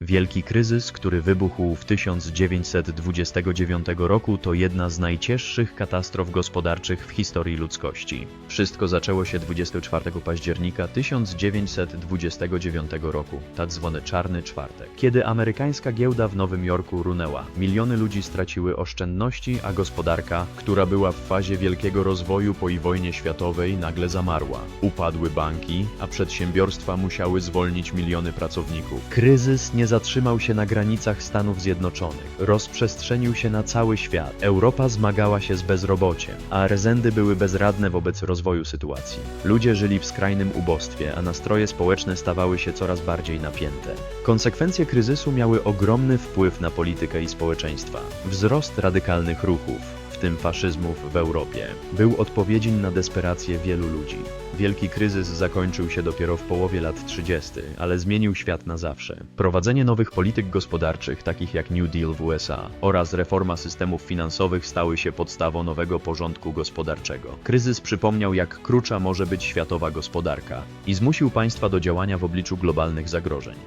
Wielki kryzys, który wybuchł w 1929 roku, to jedna z najcięższych katastrof gospodarczych w historii ludzkości. Wszystko zaczęło się 24 października 1929 roku, tak zwany Czarny Czwartek, kiedy amerykańska giełda w Nowym Jorku runęła. Miliony ludzi straciły oszczędności, a gospodarka, która była w fazie wielkiego rozwoju po i wojnie światowej, nagle zamarła. Upadły banki, a przedsiębiorstwa musiały zwolnić miliony pracowników. Kryzys nie zatrzymał się na granicach Stanów Zjednoczonych. Rozprzestrzenił się na cały świat. Europa zmagała się z bezrobociem, a rezendy były bezradne wobec rozwoju sytuacji. Ludzie żyli w skrajnym ubóstwie, a nastroje społeczne stawały się coraz bardziej napięte. Konsekwencje kryzysu miały ogromny wpływ na politykę i społeczeństwa. Wzrost radykalnych ruchów, w tym faszyzmów w Europie, był odpowiedzią na desperację wielu ludzi. Wielki kryzys zakończył się dopiero w połowie lat 30., ale zmienił świat na zawsze. Prowadzenie nowych polityk gospodarczych, takich jak New Deal w USA oraz reforma systemów finansowych stały się podstawą nowego porządku gospodarczego. Kryzys przypomniał, jak krucza może być światowa gospodarka i zmusił państwa do działania w obliczu globalnych zagrożeń.